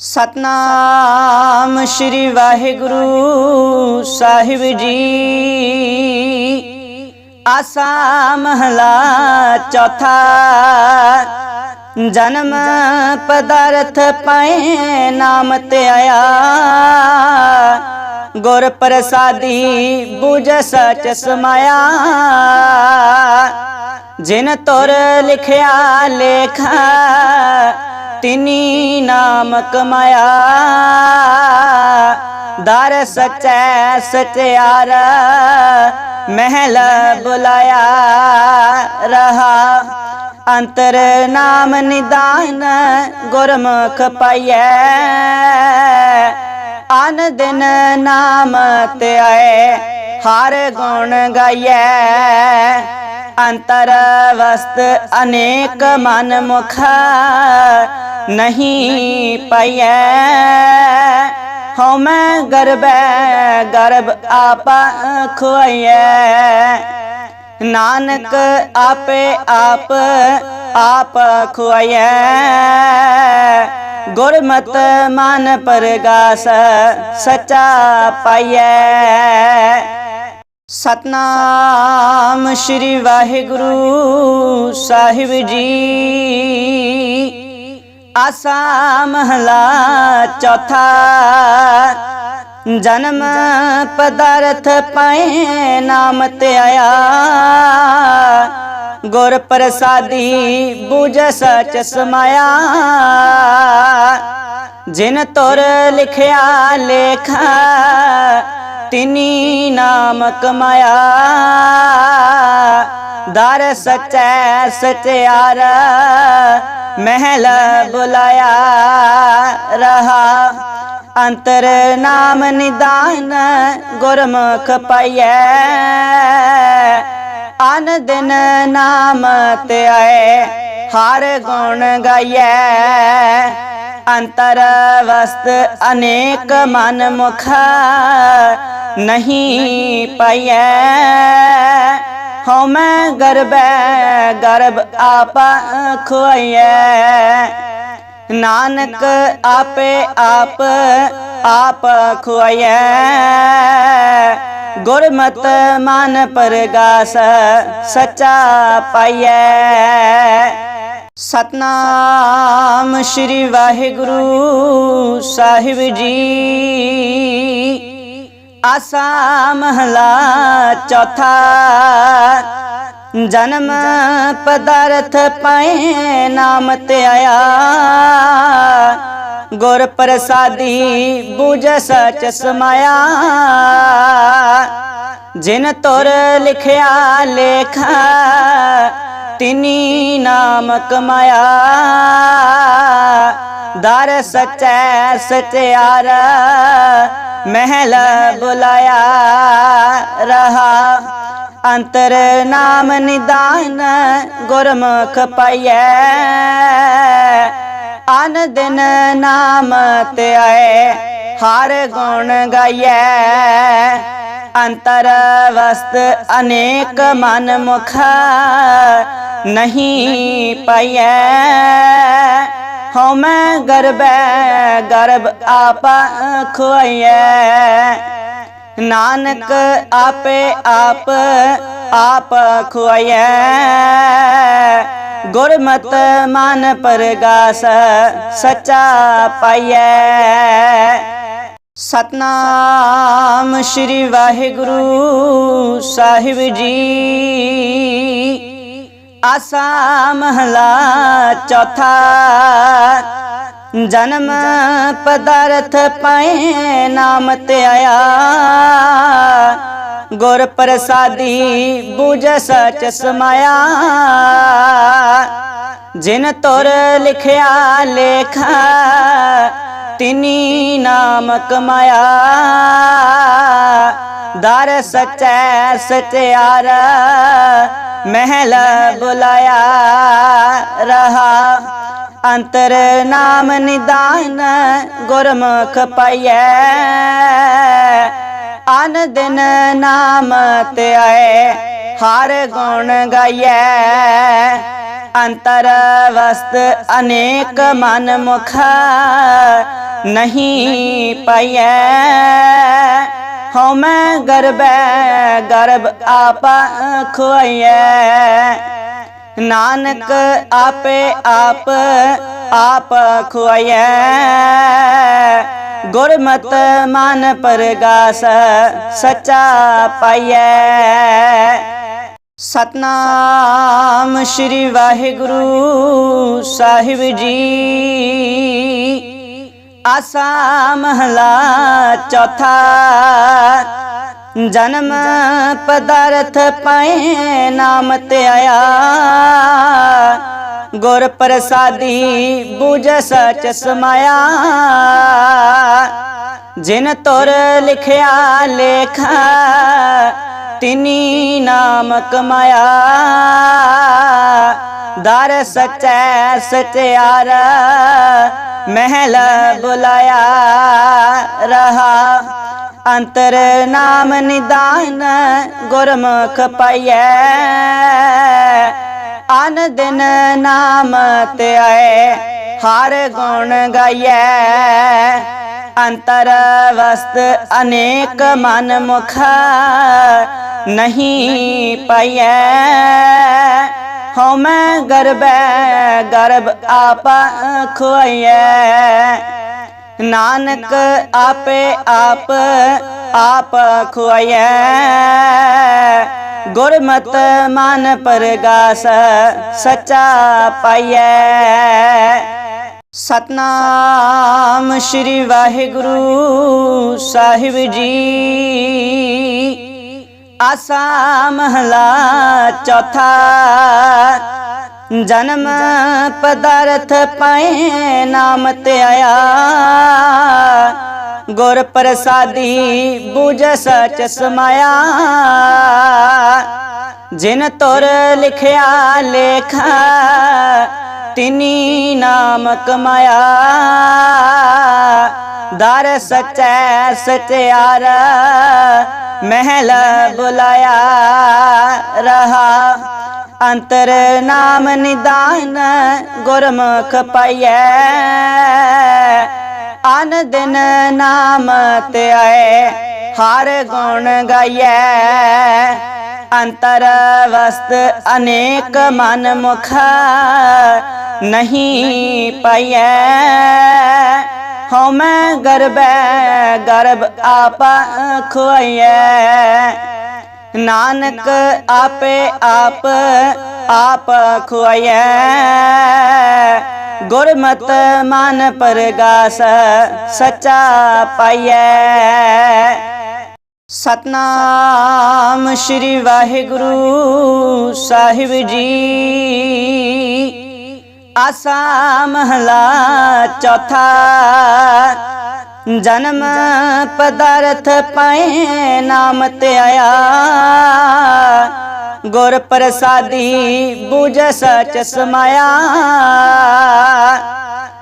ਸਤਨਾਮ ਸ੍ਰੀ ਵਾਹਿਗੁਰੂ ਸਾਹਿਬ ਜੀ। ਆਸਾ ਮਹਲਾ ਚੌਥਾ ਜਨਮ ਪਦਾਰਥ ਪਾਏ ਨਾਮ ਤੇ ਆਇਆ। ਗੁਰ ਪ੍ਰਸਾਦੀ ਬੁਝ ਸਚ ਸਮਾਇਆ। ਜਿਨ ਤੁਰ ਲਿਖਿਆ ਲੇਖਾ ਤਿਨੀ ਨਾਮ ਕਮਾਇਆ। ਦਰ ਸਚੈ ਸਚਿਆਰ, ਮਹਿਲ ਬੁਲਾਇਆ ਰਹਾ। ਅੰਤਰ ਨਾਮ ਨਿਦਾਨ ਗੁਰਮੁਖ ਪਾਈਐ। ਅਨ ਦਿਨ ਨਾਮ ਤੇ ਆਏ ਹਰ ਗੁਣ ਗਾਈਐ। ਅੰਤਰ ਵਸਤ ਅਨੇਕ ਮਨ ਮੁਖ ਨਹੀਂ ਪਾਈਐ। ਹਉ ਮੈਂ ਗਰਬੈ ਗਰਬ ਆਪ ਖੁਆਈਐ। ਨਾਨਕ ਆਪੇ ਆਪ ਆਪ ਖੁਆਈਐ। ਗੁਰਮਤ ਮਨ ਪਰਗਾਸ ਸਚਾ ਪਾਈਐ। ਸਤਨਾਮ ਸ੍ਰੀ ਵਾਹਿਗੁਰੂ ਸਾਹਿਬ ਜੀ। ਆਸਾ ਮਹਲਾ ਚੌਥਾ। ਜਨਮ ਪਦਾਰਥ ਪਾਏ ਨਾਮ ਤੇ ਆਇਆ। ਗੁਰ ਪ੍ਰਸਾਦੀ ਬੁਝ ਸਚ ਸਮਾਇਆ। ਜਿਨ ਤੁਰ ਲਿਖਿਆ ਲੇਖਾ ਤਿਨੀ ਨਾਮ ਕਮਾਇਆ। ਦਰ ਸਚੈ ਸਚਿਆਰ, ਮਹਿਲ ਬੁਲਾਇਆ। ਰਹਾ ਅੰਤਰ ਨਾਮ ਨਿਦਾਨ, ਗੁਰਮੁਖ ਪਾਈਐ। ਅਨ ਦਿਨ ਨਾਮ ਤੇ ਆਏ, ਹਰ ਗੁਣ ਗਾਈਐ। ਅੰਤਰ ਵਸਤ ਅਨੇਕ ਮਨ ਮੁਖ ਨਹੀਂ ਪਾਈਐ। ਹਉ ਮੈਂ ਗਰਬੈ, ਗਰਬ ਆਪ ਖੁਆਈਐ। ਨਾਨਕ ਆਪੇ ਆਪ ਆਪ ਖੁਆਈਐ। ਗੁਰਮਤ ਮਨ ਪਰਗਾਸ, ਸੱਚਾ ਪਾਈਐ। ਸਤਨਾਮ ਸ੍ਰੀ ਵਾਹਿਗੁਰੂ ਸਾਹਿਬ ਜੀ। ਆਸਾ ਮਹਲਾ ਚੌਥਾ। ਜਨਮ ਪਦਾਰਥ ਪਾਏ ਨਾਮ ਤੇ ਆਇਆ। ਗੁਰ ਪ੍ਰਸਾਦੀ ਬੁਝ ਸਚ ਸਮਾਇਆ। ਜਿਨ ਤੁਰ ਲਿਖਿਆ ਲੇਖਾ ਤਿਨੀ ਨਾਮ ਕਮਾਇਆ। ਦਰ ਸਚੈ ਸਚਿਆਰ, ਮਹਿਲ ਬੁਲਾਇਆ ਰਹਾ। ਅੰਤਰ ਨਾਮ ਨਿਦਾਨ ਗੁਰਮੁਖ ਪਾਈਐ। ਅਨ ਦਿਨ ਨਾਮ ਤੇ ਆਏ ਹਰ ਗੁਣ ਗਾਈਐ। ਅੰਤਰ ਵਸਤ ਅਨੇਕ ਮਨ ਮੁਖ ਨਹੀਂ ਪਾਈਐ। ਹਉ ਮੈਂ ਗਰਬੈ, ਗਰਬ ਆਪਾ ਖੁਆਈਐ। ਨਾਨਕ ਆਪੇ ਆਪ ਆਪ ਖੁਆਈਐ। ਗੁਰਮਤ ਮਨ ਪਰਗਾਸ, ਸੱਚਾ ਪਾਈਐ। ਸਤਨਾਮ ਸ੍ਰੀ ਵਾਹਿਗੁਰੂ ਸਾਹਿਬ ਜੀ। ਆਸਾ ਮਹਲਾ ਚੌਥਾ। ਜਨਮ ਪਦਾਰਥ ਪਾਏ ਨਾਮ ਤੇ ਆਇਆ। ਗੁਰ ਪ੍ਰਸਾਦੀ ਬੁਝ ਸਚ ਸਮਾਇਆ। ਜਿਨ ਤੁਰ ਲਿਖਿਆ ਲੇਖਾ ਤਿਨੀ ਨਾਮ ਕਮਾਇਆ। ਦਰ ਸਚੈ ਸਚਿਆਰ, ਮਹਿਲ ਬੁਲਾਇਆ ਰਹਾ। ਅੰਤਰ ਨਾਮ ਨਿਦਾਨ ਗੁਰਮੁਖ ਪਾਈਐ। ਅਨ ਦਿਨ ਨਾਮ ਤੇ ਆਏ ਹਰ ਗੁਣ ਗਾਈਐ। ਅੰਤਰ ਵਸਤ ਅਨੇਕ ਮਨ ਮੁਖ ਨਹੀਂ ਪਈਐ। ਹਉਮੈ ਗਰਬੈ, ਗਰਬ ਆਪਾ ਖੁਆਈਐ। ਨਾਨਕ ਆਪੇ ਆਪ ਆਪ ਖੁਆਈਐ। ਗੁਰਮਤ ਮਨ ਪਰਗਾਸ, ਸਚਾ ਪਾਈਐ। ਸਤਨਾਮ ਸ੍ਰੀ ਵਾਹਿਗੁਰੂ ਸਾਹਿਬ ਜੀ। ਆਸਾ ਮਹਲਾ ਚੌਥਾ। ਜਨਮ ਪਦਾਰਥ ਪਾਏ ਨਾਮ ਤੇ ਆਇਆ। ਗੁਰ ਪ੍ਰਸਾਦੀ ਬੁਝ ਸਚ ਸਮਾਇਆ। ਜਿਨ ਤੁਰ ਲਿਖਿਆ ਲੇਖਾ ਤਿਨੀ ਨਾਮ ਕਮਾਇਆ। ਦਰ ਸਚੈ ਸਚਿਆਰ, ਮਹਿਲ ਬੁਲਾਇਆ ਰਹਾ। ਅੰਤਰ ਨਾਮ ਨਿਦਾਨ ਗੁਰਮੁਖ ਪਾਈਐ। ਅਨ ਦਿਨ ਨਾਮ ਤੇ ਆਏ, ਹਰ ਗੁਣ ਗਾਈਐ। ਅੰਤਰ ਵਸਤ ਅਨੇਕ ਮਨ ਮੁਖ ਨਹੀਂ ਪਾਈਐ। ਹਉਮੈ ਗਰਬੈ, ਗਰਬ ਆਪ ਖੁਆਈਐ। ਨਾਨਕ ਆਪੇ ਆਪ ਆਪ ਖੁਆਈਐ। ਗੁਰਮਤ ਮਨ ਪਰਗਾਸ, ਸੱਚਾ ਪਾਈਐ। ਸਤਨਾਮ ਸ੍ਰੀ ਵਾਹਿਗੁਰੂ ਸਾਹਿਬ ਜੀ। ਆਸਾ ਮਹਲਾ ਚੌਥਾ। ਜਨਮ ਪਦਾਰਥ ਪਾਏ ਨਾਮ ਤੇ ਆਇਆ। ਗੁਰ ਪ੍ਰਸਾਦੀ ਬੁਝ ਸਚ ਸਮਾਇਆ। ਜਿਨ ਤੁਰ ਲਿਖਿਆ ਲੇਖਾ, ਤਿਨੀ ਨਾਮ ਕਮਾਇਆ। ਦਰ ਸਚੈ ਸਚਿਆਰਾ ਮਹਿਲ ਬੁਲਾਇਆ ਰਹਾ। ਅੰਤਰ ਨਾਮ ਨਿਦਾਨ ਗੁਰਮੁਖ ਪਾਈਐ। ਅਨ ਦਿਨ ਨਾਮ ਤੇ ਆਏ, ਹਰ ਗੁਣ ਗਾਈਐ। ਅੰਤਰ ਵਸਤ ਅਨੇਕ ਮਨ ਮੁਖ ਨਹੀਂ ਪਾਈਐ। ਹਉਮੈ ਗਰਬੈ, ਗਰਬ ਆਪ ਖੁਆਈਐ। ਨਾਨਕ ਆਪੇ ਆਪ ਆਪ ਖੁਆਈਐ। ਗੁਰਮਤ ਮਨ ਪਰਗਾਸ, ਸਚਾ ਪਾਈਐ। ਸਤਨਾਮ ਸ੍ਰੀ ਵਾਹਿਗੁਰੂ ਸਾਹਿਬ ਜੀ। ਆਸਾ ਮਹਲਾ ਚੌਥਾ ਜਨਮ ਪਦਾਰਥ ਪਾਏ ਨਾਮ ਤੇ ਆਇਆ ਗੁਰ ਪ੍ਰਸਾਦੀ ਬੂਝ ਸਚ ਸਮਾਇਆ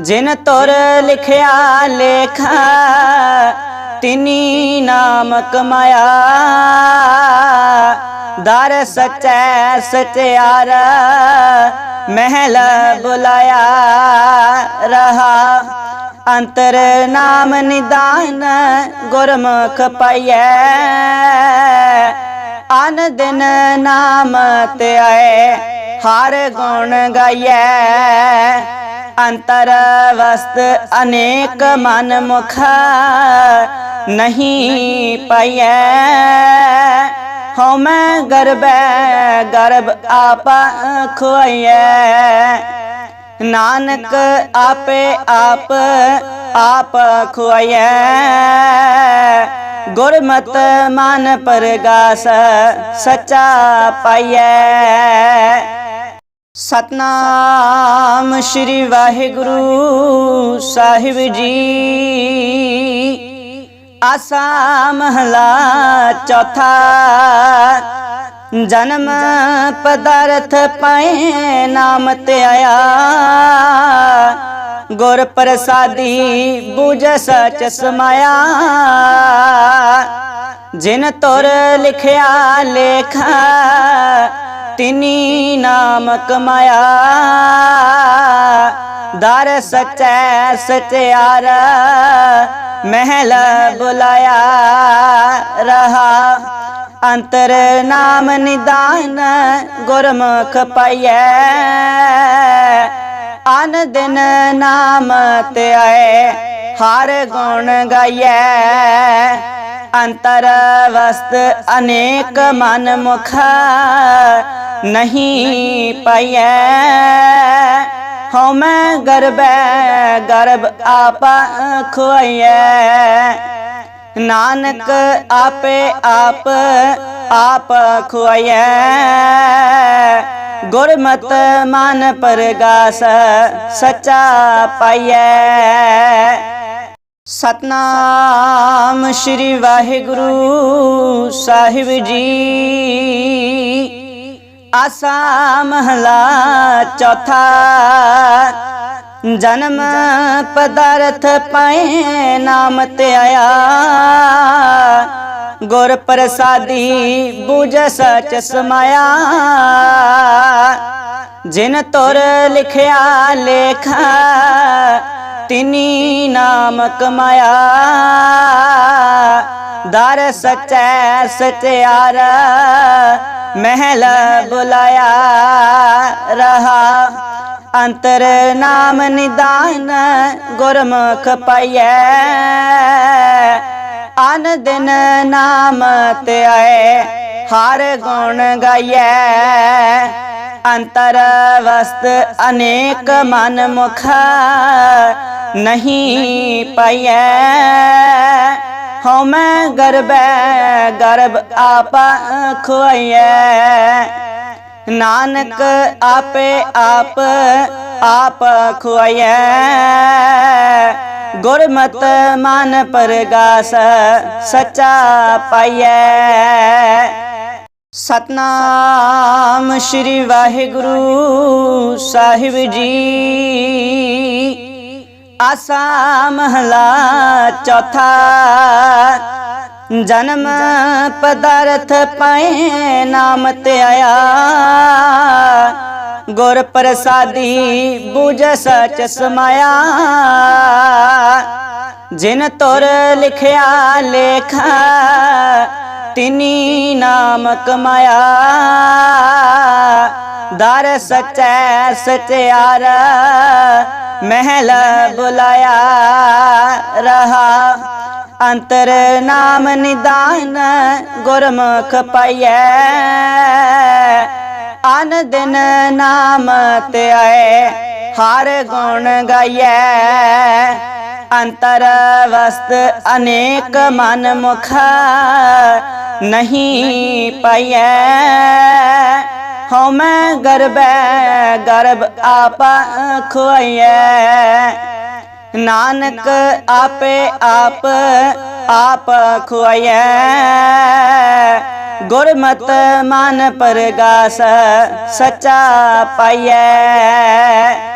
ਜਿਨ ਤੁਰ ਲਿਖਿਆ ਲੇਖਾ ਤਿਨੀ ਨਾਮ ਕਮਾਇਆ ਦਰ ਸਚੈ ਸਚਿਆਰਾ ਮਹਿਲ ਬੁਲਾਇਆ ਰਹਾ। ਅੰਤਰ ਨਾਮ ਨਿਦਾਨ ਗੁਰਮੁਖ ਪਾਈਐ। ਅਨ ਦਿਨ ਨਾਮ ਤੇ ਆਏ, ਹਰ ਗੁਣ ਗਾਈਐ। ਅੰਤਰ ਵਸਤ ਅਨੇਕ ਮਨ ਮੁਖ ਨਹੀਂ ਪਾਈਐ। ਹਉਮੈ ਗਰਬੈ ਗਰਬ ਆਪ ਖੁਆਈਐ ਨਾਨਕ ਆਪੇ ਆਪ ਆਪ ਖੁਆਈਐ ਗੁਰਮਤ ਮਨ ਪਰਗਾਸ, ਸਚਾ ਪਾਈਐ ਸਤਨਾਮ ਸ੍ਰੀ ਵਾਹਿਗੁਰੂ ਸਾਹਿਬ ਜੀ। ਆਸਾ ਮਹਲਾ ਚੌਥਾ। ਜਨਮ ਪਦਾਰਥ ਪਾਏ ਨਾਮ ਤੇ ਆਇਆ। ਗੁਰ ਪ੍ਰਸਾਦੀ ਬੁਝ ਸਚ ਸਮਾਇਆ। ਜਿਨ ਤੁਰ ਲਿਖਿਆ ਲੇਖਾ ਤਿਨੀ ਨਾਮ ਕਮਾਇਆ। ਦਰ ਸਚੈ ਸਚਿਆਰ, ਮਹਿਲ ਬੁਲਾਇਆ। ਰਹਾ ਅੰਤਰ ਨਾਮ ਨਿਦਾਨ, ਗੁਰਮੁਖ ਪਾਈਐ। ਅਨ ਦਿਨ ਨਾਮ ਤੇ ਆਏ, ਹਰ ਗੁਣ ਗਾਈਐ। ਅੰਤਰ ਵਸਤ ਅਨੇਕ ਮਨ ਮੁਖ ਨਹੀਂ ਪਾਈਐ। ਹਉ ਮੈਂ ਗਰਬੈ, ਗਰਬ ਆਪਾ ਖੁਆਈਐ। ਨਾਨਕ ਆਪੇ ਆਪ ਆਪ ਖੁਆਈਐ। ਗੁਰਮਤ ਮਨ ਪਰਗਾਸ, ਸਚਾ ਪਾਈਐ। ਸਤਨਾਮ ਸ੍ਰੀ ਵਾਹਿਗੁਰੂ ਸਾਹਿਬ ਜੀ। ਆਸਾ ਮਹਲਾ ਚੌਥਾ। ਜਨਮ ਪਦਾਰਥ ਪਾਏ ਨਾਮ ਤੇ ਆਇਆ। ਗੁਰ ਪ੍ਰਸਾਦੀ ਬੂਝ ਸਚ ਸਮਾਇਆ। ਜਿਨ ਤੁਰ ਲਿਖਿਆ ਲੇਖਾ ਤਿਨੀ ਨਾਮ ਕਮਾਇਆ। ਦਰ ਸਚੈ ਸਚਿਆਰ, ਮਹਿਲ ਬੁਲਾਇਆ ਰਹਾ। ਅੰਤਰ ਨਾਮ ਨਿਦਾਨ ਗੁਰਮੁਖ ਪਾਈਐ। ਅਨ ਦਿਨ ਨਾਮ ਤੇ ਆਏ ਹਰ ਗੁਣ ਗਾਈਐ। ਅੰਤਰ ਵਸਤ ਅਨੇਕ ਮਨ ਮੁਖ ਨਹੀਂ ਪਾਈਐ। ਹਉ ਮੈਂ ਗਰਬੈ, ਗਰਬ ਆਪਾ ਖੁਆਈਐ। ਨਾਨਕ ਆਪੇ ਆਪ ਆਪ ਖੁਆਈਐ। ਗੁਰਮਤ ਮਨ ਪਰਗਾਸ, ਸਚਾ ਪਾਈਐ। ਸਤਨਾਮ ਸ੍ਰੀ ਵਾਹਿਗੁਰੂ ਸਾਹਿਬ ਜੀ। ਆਸਾ ਮਹਲਾ ਚੌਥਾ ਜਨਮ ਪਦਾਰਥ ਪਾਏ ਨਾਮ ਤੇ ਆਇਆ। ਗੁਰ ਪ੍ਰਸਾਦੀ ਬੂਝ ਸਚ ਸਮਾਇਆ। ਜਿਨ ਤੁਰ ਲਿਖਿਆ ਲੇਖਾ ਤਿਨੀ ਨਾਮ ਕਮਾਇਆ। ਦਰ ਸਚੈ ਸਚਿਆਰ, ਮਹਿਲ ਬੁਲਾਇਆ ਰਹਾ। ਅੰਤਰ ਨਾਮ ਨਿਦਾਨ ਗੁਰਮੁਖ ਪਾਈਐ। ਅਨ ਦਿਨ ਨਾਮ ਤੇ ਆਏ। ਹਰ ਗੁਣ ਗਾਈਐ। ਅੰਤਰ ਵਸਤ ਅਨੇਕ ਮਨ ਮੁਖ ਨਹੀਂ ਪਾਈਐ। ਹਉ ਮੈਂ ਗਰਬੈ, ਗਰਬ ਆਪ ਖੁਆਈਐ। ਨਾਨਕ ਆਪੇ ਆਪ ਆਪ ਖੁਆਈਐ। ਗੁਰਮਤ ਮਨ ਪਰਗਾਸ, ਸਚਾ ਪਾਈਐ।